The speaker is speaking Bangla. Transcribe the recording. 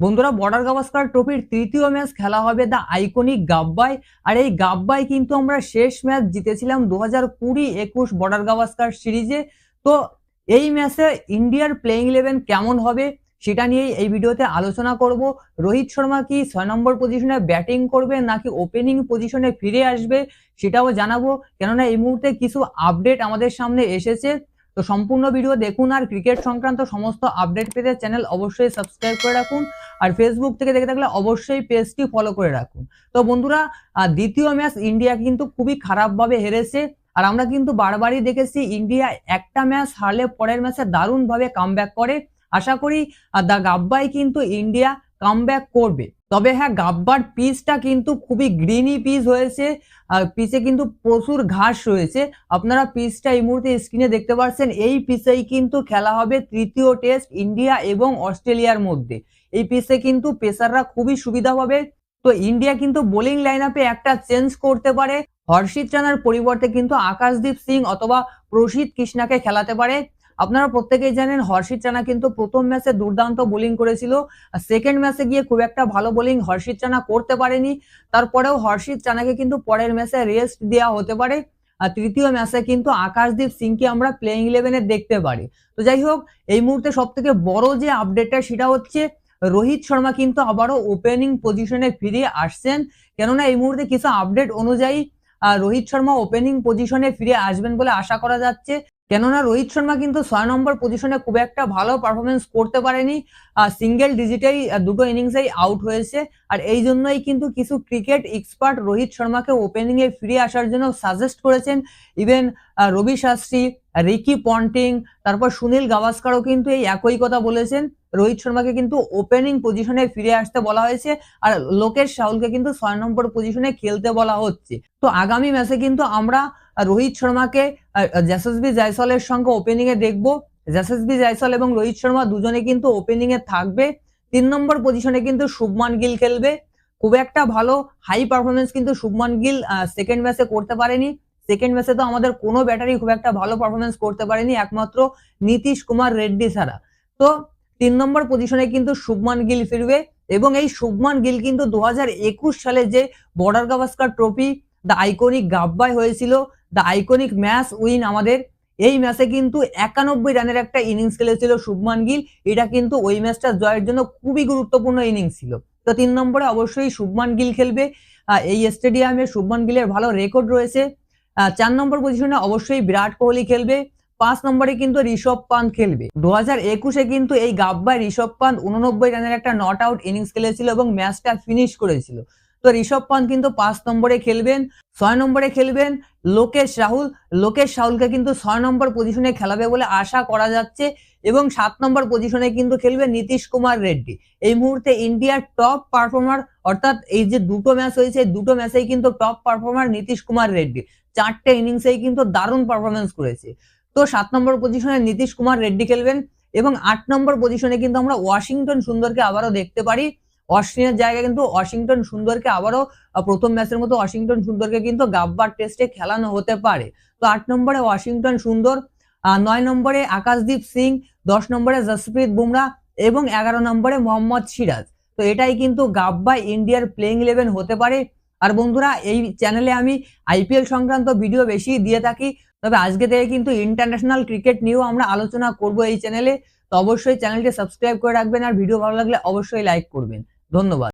বন্ধুরা বর্ডার গাভাস্কার ট্রফির তৃতীয় ম্যাচ খেলা হবে দ্য আইকনিক গাব্বাই আর এই গাব্বাই কিন্তু আমরা শেষ ম্যাচ জিতেছিলাম দু হাজার কুড়ি একুশ বর্ডার গাভাস্কার সিরিজে তো এই ম্যাচে ইন্ডিয়ার প্লেইং ইলেভেন কেমন হবে সেটা নিয়েই এই ভিডিওতে আলোচনা করব। রোহিত শর্মা কি ছয় নম্বর পজিশনে ব্যাটিং করবে নাকি ওপেনিং পজিশনে ফিরে আসবে সেটাও জানাব। কেননা এই মুহূর্তে কিছু আপডেট আমাদের সামনে এসেছে। তো সম্পূর্ণ ভিডিও দেখুন আর ক্রিকেট সংক্রান্ত সমস্ত আপডেট পেতে চ্যানেল অবশ্যই সাবস্ক্রাইব করে রাখুন আর ফেসবুক থেকে দেখে থাকলে অবশ্যই পেজটি ফলো করে রাখুন। তো বন্ধুরা দ্বিতীয় ম্যাচ ইন্ডিয়া কিন্তু খুবই খারাপভাবে হেরেছে আর আমরা কিন্তু বারবারই দেখেছি ইন্ডিয়া একটা ম্যাচ হারলে পরের ম্যাচে দারুণভাবে কামব্যাক করে। আশা করি দ্য গাব্বাই কিন্তু ইন্ডিয়া কামব্যাক করবে। তবে হ্যাঁ গাব্বার পিচটা কিন্তু খুবই গ্রিনি পিচ হয়েছে। আর পিচে কিন্তু প্রচুর ঘাস রয়েছে। আপনারা পিচটা এই মুহূর্তে স্ক্রিনে দেখতে পাচ্ছেন। এই পিচেই কিন্তু খেলা হবে তৃতীয় টেস্ট ইন্ডিয়া এবং অস্ট্রেলিয়ার মধ্যে। এই পিচে কিন্তু পেসাররা খুবই সুবিধা পাবে। তো ইন্ডিয়া কিন্তু বোলিং লাইন একটা চেঞ্জ করতে পারে। হর্ষিত রানার পরিবর্তে কিন্তু আকাশদীপ সিং অথবা প্রসিদ কৃষ্ণাকে খেলাতে পারে। আপনারা প্রত্যেকেই জানেন হর্ষিত রানা কিন্তু প্রথম ম্যাচে দুর্দান্ত বোলিং করেছিল। সেকেন্ড ম্যাচে গিয়ে খুব একটা ভালো বোলিং হর্ষিত রানা করতে পারেনি। তারপরেও হর্ষিত রানাকে কিন্তু পরের ম্যাচে রেস্ট দেওয়া হতে পারে। আর তৃতীয় ম্যাচে কিন্তু আকাশদীপ সিংকে আমরা প্লেইং ইলেভেনে দেখতে পারি। তো যাই হোক, এই মুহূর্তে সব থেকে বড় যে আপডেটটা সেটা হচ্ছে রোহিত শর্মা কিন্তু আবারও ওপেনিং পজিশনে ফিরে আসছেন। কেননা এই মুহূর্তে কিছু আপডেট অনুযায়ী রোহিত শর্মা ওপেনিং পজিশনে ফিরে আসবেন বলে আশা করা যাচ্ছে। কেননা রোহিত শর্মা কিন্তু ছয় নম্বর পজিশনে খুব একটা ভালো পারফরমেন্স করতে পারেনি। সিঙ্গেল ডিজিটেই দুটো ইনিংসেই আউট হয়েছে। আর এই জন্যই কিন্তু কিছু ক্রিকেট এক্সপার্ট রোহিত শর্মাকে ওপেনিং এ ফিরে আসার জন্য সাজেস্ট করেছেন। Even Ravi Shastri, Ricky Ponting, তারপর সুনীল গাভাস্কারও কিন্তু এই একই কথা বলেছেন। রোহিত শর্মাকে কিন্তু ওপেনিং পজিশনে ফিরে আসতে বলা হয়েছে। আর লোকেশ রাহুলকে কিন্তু ছয় নম্বর পজিশনে খেলতে বলা হচ্ছে। তো আগামী ম্যাচে কিন্তু আমরা রোহিত শর্মাকে জাসেসবি জায়সলের সঙ্গে ওপেনিং এ দেখব। জাসেসবি জায়সল এবং রোহিত শর্মা দুজনে কিন্তু ওপেনিং এ থাকবে। তিন নম্বর পজিশনে কিন্তু শুভমান গিল খেলবে। খুব একটা ভালো হাই পারফরমেন্স কিন্তু শুভমান গিল সেকেন্ড ম্যাচে করতে পারেনি। সেকেন্ড ম্যাচে তো আমাদের কোনো ব্যাটারি খুব একটা ভালো পারফরমেন্স করতে পারেনি, একমাত্র নীতিশ কুমার রেড্ডি ছাড়া। তো তিন নম্বর পজিশনে কিন্তু শুভমান গিল ফিরবে এবং এই শুভমান গিল কিন্তু দু হাজার একুশ সালে যে Border Gavaskar trophy the iconic গাব্বাই হয়েছিল দ্য আইকনিক ম্যাচ উইন আমাদের, এই ম্যাচে কিন্তু একানব্বই রানের একটা ইনিংস খেলেছিল শুভমান গিল। এটা কিন্তু ওই ম্যাচটা জয়ের জন্য খুবই গুরুত্বপূর্ণ ইনিংস ছিল। তো তিন নম্বরে অবশ্যই শুভমান গিল খেলবে। এই স্টেডিয়ামে শুভমান গিলের ভালো রেকর্ড রয়েছে। চার নম্বর পজিশনে অবশ্যই বিরাট কোহলি খেলবে। পাঁচ নম্বরে কিন্তু ঋষভ পান্ত খেলবে। দু হাজার একুশে কিন্তু এই গাব্বায় ঋষভ পান্ত উননব্বই রানের একটা নট আউট ইনিংস খেলেছিল এবং ম্যাচটা ফিনিশ করেছিল। তো ঋষভ পান্ত কিন্তু পাঁচ নম্বরে খেলবেন, ছয় নম্বরে খেলবেন, লোকেশ রাহুল, লোকেশ রাহুলকে কিন্তু ছয় নম্বর পজিশনে খেলাবে বলে আশা করা যাচ্ছে এবং সাত নম্বর পজিশনে কিন্তু খেলবে নীতিশ কুমার রেড্ডি। এই মুহূর্তে ইন্ডিয়ার টপ পারফর্মার অর্থাৎ এই যে দুটো ম্যাচ হয়েছে, দুটো ম্যাচেই কিন্তু টপ পারফর্মার নীতিশ কুমার রেড্ডি। চারটে ইনিংসেই কিন্তু দারুণ পারফরমেন্স করেছে। তো সাত নম্বর পজিশনে নীতিশ কুমার রেড্ডি খেলবেন এবং আট নম্বর পজিশনে কিন্তু আমরা ওয়াশিংটন সুন্দরকে আবারও দেখতে পারি। অশ্বিনের জায়গায় কিন্তু ওয়াশিংটন সুন্দরকে আবারও প্রথম ম্যাচের মতো ওয়াশিংটন সুন্দরকে কিন্তু গাব্বার টেস্টে খেলানো হতে পারে। তো আট নম্বরে ওয়াশিংটন সুন্দর নয় নম্বরে আকাশদীপ সিং, দশ নম্বরে জসপ্রীত বুমরা এবং এগারো নম্বরে মোহাম্মদ সিরাজ। তো এটাই কিন্তু গাব্বা ইন্ডিয়ার প্লেইং ইলেভেন হতে পারে। আর বন্ধুরা, এই চ্যানেলে আমি আইপিএল সংক্রান্ত ভিডিও বেশি দিয়ে থাকি, তবে আজকে থেকে কিন্তু ইন্টারন্যাশনাল ক্রিকেট নিয়েও আমরা আলোচনা করব এই চ্যানেলে তো অবশ্যই চ্যানেলটি সাবস্ক্রাইব করে রাখবেন, আর ভিডিও ভালো লাগলে অবশ্যই লাইক করবেন। ধন্যবাদ